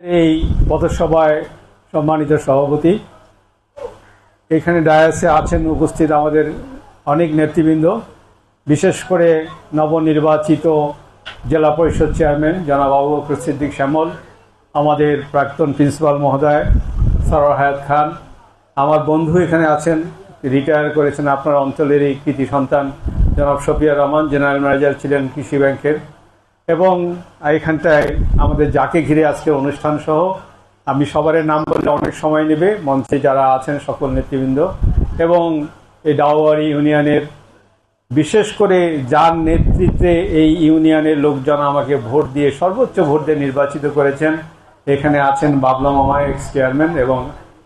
এই পথসভায় সম্মানিত সভাপতি। এখানে ডায়াসে আছেন উপস্থিত আমাদের অনেক নেতৃবৃন্দ, বিশেষ করে নবনির্বাচিত জেলা পরিষদ চেয়ারম্যান জনাব আবু বকর সিদ্দিক শ্যামল, আমাদের প্রাক্তন প্রিন্সিপাল মহোদয় সরোয়ার হায়াত খান, আমার বন্ধু এখানে আছেন, রিটায়ার করেছেন আপনার অঞ্চলের এই কৃতি সন্তান জনাব শফিয়া রহমান, জেনারেল ম্যানেজার ছিলেন কৃষি ব্যাংকের। এবং এখানটায় আমাদের যাকে ঘিরে আজকে অনুষ্ঠান সহ, আমি সবার নাম বললে অনেক সময় নেবে, মঞ্চে যারা আছেন সকল নেতৃবৃন্দ। এবং এই ডাওয়ারি ইউনিয়নের, বিশেষ করে যার নেতৃত্বে এই ইউনিয়নের লোকজন আমাকে ভোট দিয়ে, সর্বোচ্চ ভোট দিয়ে নির্বাচিত করেছেন, এখানে আছেন বাবলা মামা এক্স চেয়ারম্যান এবং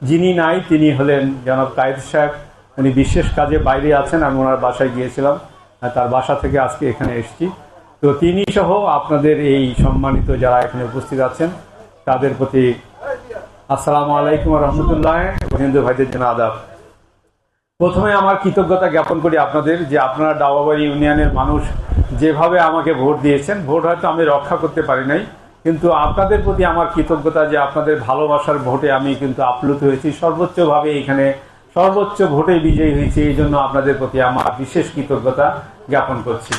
যিনি নাই তিনি হলেন জনাব কায়েদ সাহেব। উনি বিশেষ কাজে বাইরে আছেন, আমি ওনার বাসায় গিয়েছিলাম। তার বাসা থেকে আজকে এখানে এসেছি। তো তিনি সহ আপনাদের এই সম্মানিত যারা এখানে উপস্থিত আছেন, তাদের প্রতি আসসালামু আলাইকুম রহমতুল্লাহ হিন্দু ভাইদের জন্য আদাব। প্রথমে আমার কৃতজ্ঞতা জ্ঞাপন করি আপনাদের যে আপনারা ডাওয়াবাড়ি ইউনিয়নের মানুষ যেভাবে আমাকে ভোট দিয়েছেন, ভোট হয়তো আমি রক্ষা করতে পারি নাই, কিন্তু আপনাদের প্রতি আমার কৃতজ্ঞতা যে আপনাদের ভালোবাসার ভোটে আমি কিন্তু আপ্লুত হয়েছি, সর্বোচ্চভাবে এখানে সর্বোচ্চ ভোটে বিজয়ী হয়েছি, এই জন্য আপনাদের প্রতি আমার বিশেষ কৃতজ্ঞতা জ্ঞাপন করছি।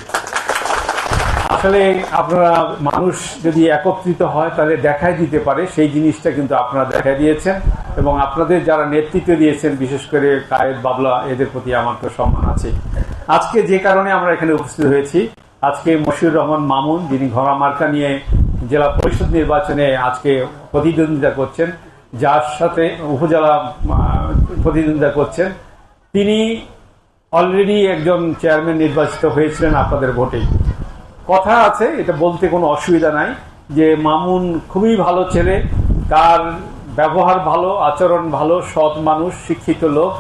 আসলে আপনারা মানুষ যদি একত্রিত হয়, তাহলে দেখাই দিতে পারে। সেই জিনিসটা কিন্তু আপনারা দেখা দিয়েছেন। এবং আপনাদের যারা নেতৃত্ব দিয়েছেন, বিশেষ করে কায়েদ বাবলা, এদের প্রতি আমার তো সম্মান আছে। আজকে যে কারণে আমরা এখানে উপস্থিত হয়েছি, আজকে মশিউর রহমান মামুন, যিনি ঘোড়া মার্কা নিয়ে জেলা পরিষদ নির্বাচনে আজকে প্রতিদ্বন্দ্বিতা করছেন, যার সাথে উপজেলা প্রতিদ্বন্দ্বিতা করছেন, তিনি অলরেডি একজন চেয়ারম্যান নির্বাচিত হয়েছিলেন আপনাদের ভোটেই কথা আছে, এটা বলতে কোনো অসুবিধা নাই যে মামুন খুবই ভালো ছেলে, তার ব্যবহার ভালো, আচরণ ভালো, সৎ মানুষ, শিক্ষিত লোক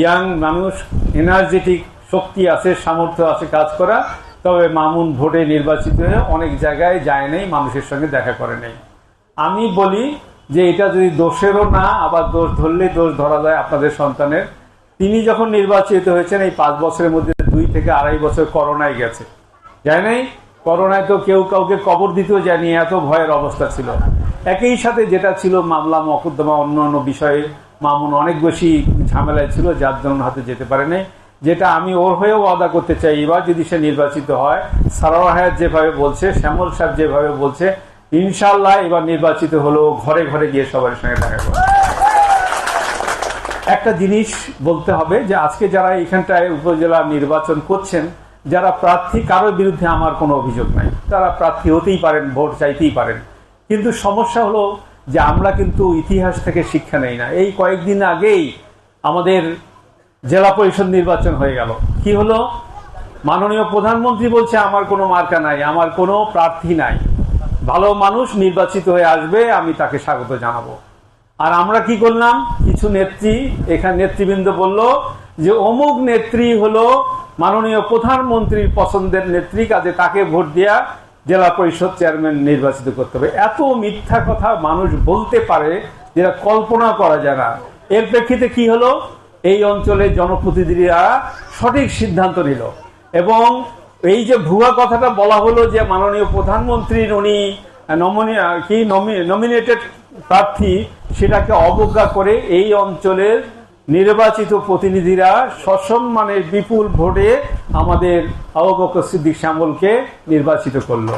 ইয়াং মানুষ এনার্জেটিক শক্তি আছে, সামর্থ্য আছে কাজ করা, তবে মামুন ভোটে নির্বাচিত হয়ে অনেক জায়গায় যায় নাই, মানুষের সঙ্গে দেখা করে নাই। আমি বলি যে এটা যদি দোষেরও না, আবার দোষ ধরলে দোষ ধরা যায় আপনাদের সন্তানের। তিনি যখন নির্বাচিত হয়েছেন, এই পাঁচ বছরের মধ্যে দুই থেকে আড়াই বছর করোনায় গেছে। যায় নাই? করোনায় তো কেউ কাউকে কবর দিতেও জানি এত ভয়ের অবস্থা ছিল। না একই সাথে যেটা ছিল মামলা মকদ্দমা অন্য অন্য বিষয়ে, মামুন অনেক বেশি ঝামেলায় ছিল, যার জন্য হাতে যেতে পারে নাই। যেটা আমি ওর হয়েও আদা করতে চাই, এবার যদি সে নির্বাচিত হয় সারার হায়াত যেভাবে বলছে, শ্যামল সাহেব যেভাবে বলছে ইনশাল্লাহ এবার নির্বাচিত হলো ঘরে ঘরে গিয়ে সবার সঙ্গে দেখা করবে। একটা জিনিস বলতে হবে যে, আজকে যারা এখানটায় উপজেলা নির্বাচন করছেন যারা প্রার্থী, কারোর বিরুদ্ধে আমার কোনো অভিযোগ নাই। তারা প্রার্থী হতেই পারেন, ভোট চাইতেই পারেন। কিন্তু সমস্যা হলো যে আমরা কিন্তু ইতিহাস থেকে শিক্ষা নেই না। এই কয়েকদিন আগেই আমাদের জেলা পরিষদ নির্বাচন হয়ে গেল। কি হলো? মাননীয় প্রধানমন্ত্রী বলছে, আমার কোনো মার্কা নাই, আমার কোনো প্রার্থী নাই। ভালো মানুষ নির্বাচিত হয়ে আসবে, আমি তাকে স্বাগত জানাব। আর আমরা কি করলাম? কিছু নেত্রী, এখানে নেতৃবৃন্দ বলল যে, অমুক নেত্রী হলো মাননীয় প্রধানমন্ত্রীর পছন্দের নেত্রী কাজে তাকে ভোট দেয়া জেলা পরিষদ চেয়ারম্যান নির্বাচিত করতে হবে। এত মিথ্যা কথা মানুষ বলতে পারে যেটা কল্পনা করা যায় না। এর প্রেক্ষিতে কি হলো? এই অঞ্চলের জনপ্রতিনিধিরা সঠিক সিদ্ধান্ত নিল এবং এই যে ভুয়া কথাটা বলা হলো যে মাননীয় প্রধানমন্ত্রীর উনি কি নমিনেটেড প্রার্থী সেটাকে অবজ্ঞা করে এই অঞ্চলের নির্বাচিত প্রতিনিধিরা সসম্মানের বিপুল ভোটে আমাদের আবুবকর সিদ্দিক শ্যামলকে নির্বাচিত করল।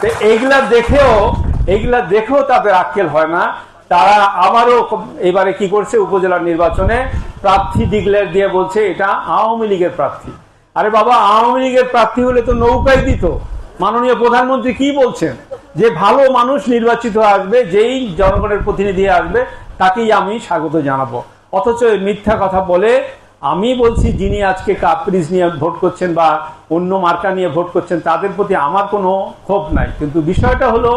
তো এইগুলা দেখেও এইগুলা দেখেও তাদের আক্কেল হয় না। তারা আবারও এবারে কি করছে উপজেলা নির্বাচনে? প্রার্থী ডিক্লেয়ার দিয়ে বলছে, এটা আওয়ামী লীগের প্রার্থী। আরে বাবা, আওয়ামী লীগের প্রার্থী হলে তো নৌকায় দিত। মাননীয় প্রধানমন্ত্রী কি বলছেন? যে ভালো মানুষ নির্বাচিত আসবে, যেই জনগণের প্রতিনিধি আসবে, তাকেই আমি স্বাগত জানাব। অথচ মিথ্যা কথা বলে আমি বলছি, যিনি আজকে কাপ্রিজ নিয়ে ভোট করছেন বা অন্য মার্কা নিয়ে ভোট করছেন, তাদের প্রতি আমার কোনো ক্ষোভ নাই। কিন্তু বিষয়টা হলো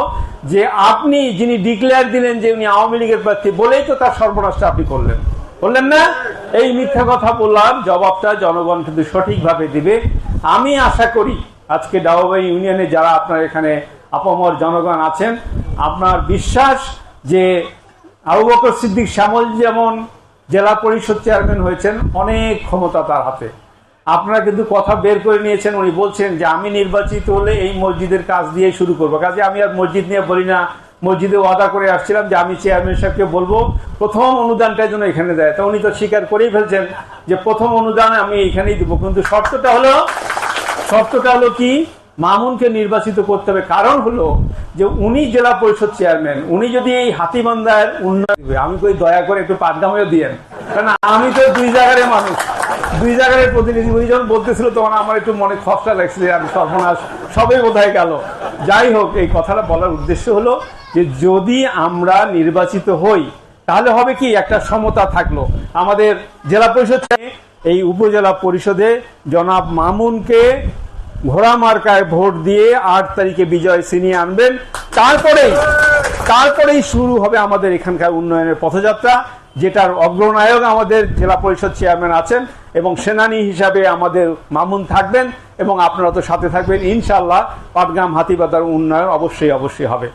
যে আপনি যিনি ডিক্লেয়ার দিলেন যে উনি আওয়ামী লীগের প্রার্থী বলেই তো তার সর্বনাশটা আপনি করলেন। বললেন না? এই মিথ্যা কথা বললাম, জবাবটা জনগণ কিন্তু সঠিকভাবে দিবে। আমি আশা করি আজকে ডাওয়াবাই ইউনিয়নে যারা আপনার এখানে আপামর জনগণ আছেন, আপনার বিশ্বাস যে আবু বকর সিদ্দিক শ্যামল যেমন জেলা পরিষদ চেয়ারম্যান হয়েছেন অনেক ক্ষমতা তার হাতে। আপনারা কিন্তু কথা বের করে নিয়েছেন, উনি বলছেন যে আমি নির্বাচিত হলে এই মসজিদের কাজ দিয়ে শুরু করব। কাজে আমি আর মসজিদ নিয়ে বলি না, মসজিদে ওয়াদা করে আসছিলাম যে আমি চেয়ারম্যান সাহেবকে বলব, প্রথম অনুদানটা যেন এখানে দেয়। তা উনি তো স্বীকার করেই ফেলছেন যে প্রথম অনুদান আমি এখানেই দেবো। কিন্তু শর্তটা হলো শর্তটা হলো কি? মামুনকে নির্বাচিত করতে হবে। কারণ হলো যে উনি জেলা পরিষদ চেয়ারম্যান, উনি যদি এই হাতিবান্ধার উন্নয়ন আমি কই দয়া করে একটু পাটগামেও দিয়েন। কারণ আমি তো দুই জায়গার মানুষ। দুই জায়গার প্রতিনিধি। উনি যখন বলতেছিল তখন আমার একটু মনে খসটা লাগছিল আমি সর্বনাশ সবে বোধহয় গেল। যাই হোক, এই কথাটা বলার উদ্দেশ্য হলো যে যদি আমরা নির্বাচিত হই, তাহলে হবে কি? একটা সমতা থাকল। আমাদের জেলা পরিষদ এই উপজেলা পরিষদে জনাব মামুনকে ঘোড়া মার্কায় ভোট দিয়ে আট তারিখে বিজয় ছিনিয়ে আনবেন। তারপরেই তারপরেই শুরু হবে আমাদের এখানকার উন্নয়নের পথযাত্রা, যেটার অগ্রনায়ক আমাদের জেলা পরিষদ চেয়ারম্যান আছেন এবং সেনানী হিসাবে আমাদের মামুন থাকবেন এবং আপনারা তো সাথে থাকবেন। ইনশাল্লাহ পাটগ্রাম হাতিবাদার উন্নয়ন অবশ্যই অবশ্যই হবে।